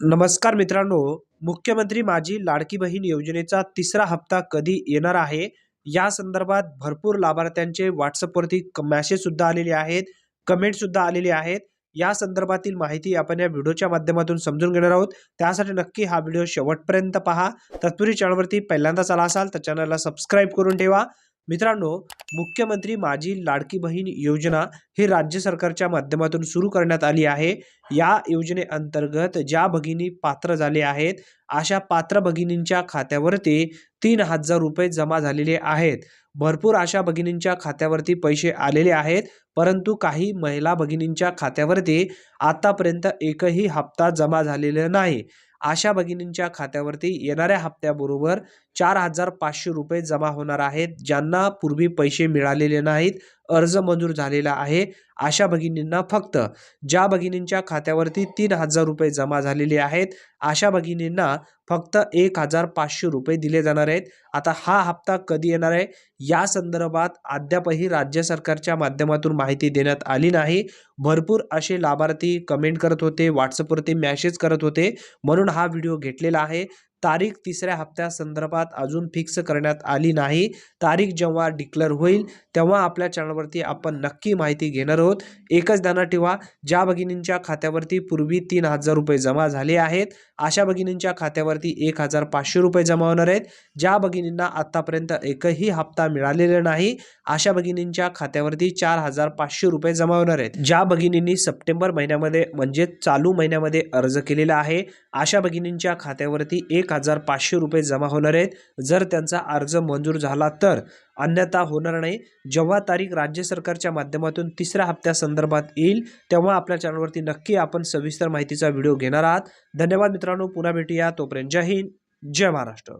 नमस्कार मित्रांनो मुख्यमंत्री माझी लाडकी बहीण योजनेचा तिसरा हप्ता कधी येणार आहे? या संदर्भात भरपूर लाभार्थ्यांचे व्हॉट्सअपवरती मॅसेज सुद्धा आलेले आहेत कमेंट सुद्धा आलेले आहेत. या संदर्भातील माहिती आपण या व्हिडिओच्या माध्यमातून समजून घेणार आहोत. त्यासाठी नक्की हा व्हिडिओ शेवटपर्यंत पहा. तत्पूर्वी चॅनलवरती पहिल्यांदाच आला असाल तर चॅनलला सबस्क्राईब करून ठेवा. मित्रांनो मुख्यमंत्री माझी लाडकी बहीण योजना ही राज्य सरकारच्या माध्यमातून सुरू करण्यात आली आहे. या योजनेअंतर्गत ज्या भगिनी पात्र झाले आहेत अशा पात्र भगिनींच्या खात्यावरती तीन हजार रुपये जमा झालेले आहेत. भरपूर अशा भगिनींच्या खात्यावरती पैसे आलेले आहेत परंतु काही महिला भगिनींच्या खात्यावरती आतापर्यंत एकही हप्ता जमा झालेला नाही. आशा भगिनींच्या खात्यावरती येणाऱ्या हप्त्याबरोबर चार हजार पाचशे रुपये जमा होणार आहेत ज्यांना पूर्वी पैसे मिळालेले नाहीत. अर्ज मंजूर झालेला आहे. अशा भगिनींना फक्त ज्या भगिनींच्या खात्यावरती तीन हजार रुपये जमा झालेले आहेत अशा भगिनींना फक्त एक हजार पाचशे रुपये दिले जाणार आहेत. आता हा हप्ता कधी येणार आहे? या संदर्भात अद्यापही राज्य सरकारच्या माध्यमातून माहिती देण्यात आली नाही. भरपूर असे लाभार्थी कमेंट करत होते व्हॉट्सअपवरती मॅसेज करत होते. म्हणून हा व्हिडिओ घेतलेला आहे. तारीख तिसऱ्या हप्त्या संदर्भात अजून फिक्स करण्यात आली नाही. तारीख जेव्हा डिक्लेअर होईल तेव्हा आपल्या चॅनलवरती आपण नक्की माहिती घेणार आहोत. एकच ध्यानात ठेवा ज्या भगिनींच्या खात्यावरती पूर्वी तीन हजार रुपये जमा झाले आहेत अशा भगिनींच्या खात्यावरती एक हजार पाचशे रुपये जमा होणार आहेत. ज्या भगिनींना आत्तापर्यंत एकही हप्ता मिळालेला नाही अशा भगिनींच्या खात्यावरती चार हजार पाचशे रुपये जमा होणार आहेत. ज्या भगिनींनी सप्टेंबर महिन्यामध्ये म्हणजे चालू महिन्यामध्ये अर्ज केलेला आहे अशा भगिनींच्या खात्यावरती एक हजार पाचशे रुपये जमा होणार आहेत. जर त्यांचा अर्ज मंजूर झाला तर अन्यथा होणार नाही. जेव्हा तारीख राज्य सरकारच्या माध्यमातून तिसऱ्या हप्त्यासंदर्भात येईल तेव्हा आपल्या चॅनलवरती नक्की आपण सविस्तर माहितीचा व्हिडिओ घेणार आहात. धन्यवाद मित्रांनो पुन्हा भेटूया. तोपर्यंत जय हिंद जय महाराष्ट्र.